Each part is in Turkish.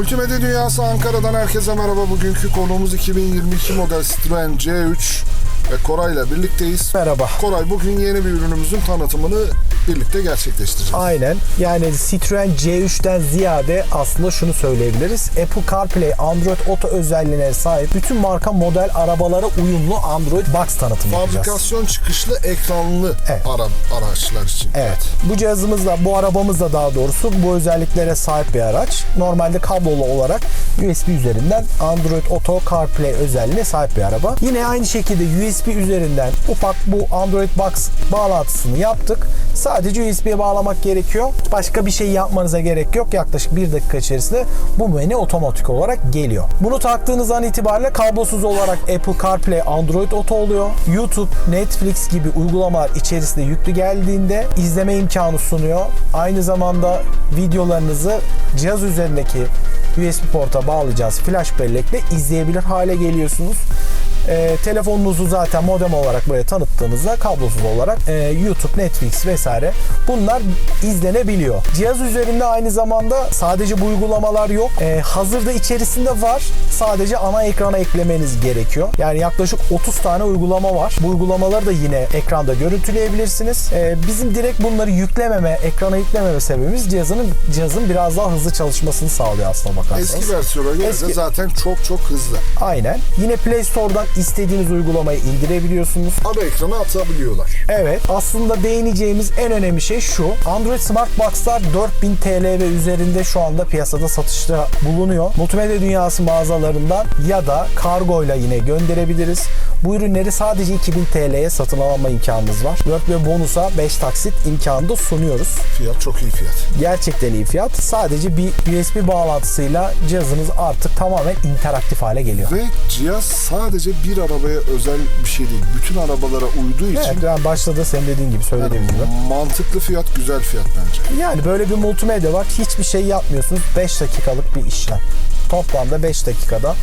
Multimedya Dünyası Ankara'dan herkese merhaba. Bugünkü konuğumuz 2022 model Citroen C3 ve Koray'la birlikteyiz. Merhaba. Koray bugün yeni bir ürünümüzün tanıtımını birlikte gerçekleştireceğiz. Aynen. Yani Citroen C3'ten ziyade aslında şunu söyleyebiliriz. Apple CarPlay, Android Auto özelliğine sahip bütün marka model arabalara uyumlu Android Box tanıtımı yapacağız. Fabrikasyon çıkışlı ekranlı Evet. ara, araçlar için. Evet. Bu cihazımızla, bu arabamızla daha doğrusu bu özelliklere sahip bir araç. Normalde kablolu olarak USB üzerinden Android Auto CarPlay özelliğine sahip bir araba. Yine aynı şekilde USB üzerinden ufak bu Android Box bağlantısını yaptık. Sadece USB'ye bağlamak gerekiyor. Başka bir şey yapmanıza gerek yok. Yaklaşık bir dakika içerisinde bu menü otomatik olarak geliyor. Bunu taktığınız an itibariyle kablosuz olarak Apple CarPlay, Android Auto oluyor. YouTube, Netflix gibi uygulamalar içerisinde yüklü geldiğinde izleme imkanı sunuyor. Aynı zamanda videolarınızı cihaz üzerindeki USB porta bağlayacağınız flash bellekle izleyebilir hale geliyorsunuz. Ee, telefonunuzu zaten modem olarak böyle tanıttığınızda kablosuz olarak e, YouTube, Netflix vesaire bunlar izlenebiliyor. Cihaz üzerinde aynı zamanda sadece bu uygulamalar yok. Ee, hazırda içerisinde var. Sadece ana ekrana eklemeniz gerekiyor. Yani yaklaşık 30 tane uygulama var. Bu uygulamaları da yine ekranda görüntüleyebilirsiniz. Ee, bizim direkt bunları yüklememe, ekrana yüklememe sebebimiz cihazın cihazın biraz daha hızlı çalışmasını sağlıyor aslına bakarsanız. Eski versiyona göre de Eski- zaten çok çok hızlı. Aynen. Yine Play Store'dan istediğiniz uygulamayı indirebiliyorsunuz. Ana ekrana atabiliyorlar. Evet. Aslında değineceğimiz en önemli şey şu. Android Smart Box'lar 4000 TL ve üzerinde şu anda piyasada satışta bulunuyor. Multimedya Dünyası mağazalarından ya da kargoyla yine gönderebiliriz. Bu ürünleri sadece 2000 TL'ye satın alma imkanımız var. 4 ve bonusa 5 taksit imkanı da sunuyoruz. Fiyat çok iyi fiyat. Gerçekten iyi fiyat. Sadece bir USB bağlantısıyla cihazınız artık tamamen interaktif hale geliyor. Ve cihaz sadece bir arabaya özel bir şey değil. Bütün arabalara uyduğu için Evet, yani başta da senin dediğin gibi söylediğim gibi. mantıklı fiyat, güzel fiyat bence. Yani böyle bir multimedya var. Hiçbir şey yapmıyorsunuz. 5 dakikalık bir işlem. Toplamda 5 dakikada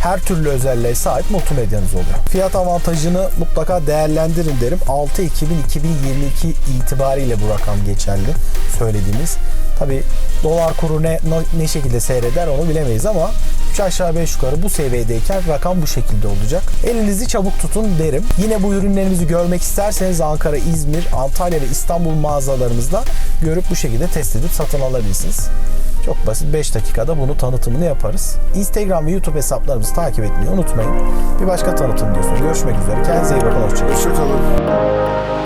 her türlü özelliğe sahip multimedyanız oluyor. Fiyat avantajını mutlaka değerlendirin derim. 6 Ekim 2022 itibariyle bu rakam geçerli söylediğimiz. Tabi dolar kuru ne, ne şekilde seyreder onu bilemeyiz ama 3 aşağı 5 yukarı bu seviyedeyken rakam bu şekilde olacak. Elinizi çabuk tutun derim. Yine bu ürünlerimizi görmek isterseniz Ankara, İzmir, Antalya ve İstanbul mağazalarımızda görüp bu şekilde test edip satın alabilirsiniz. Çok basit 5 dakikada bunu tanıtımını yaparız. Instagram ve YouTube hesaplarımızı takip etmeyi unutmayın. Bir başka tanıtım diyorsunuz. Görüşmek üzere. Kendinize iyi bakın. Hoşçakalın. Hoşçakalın.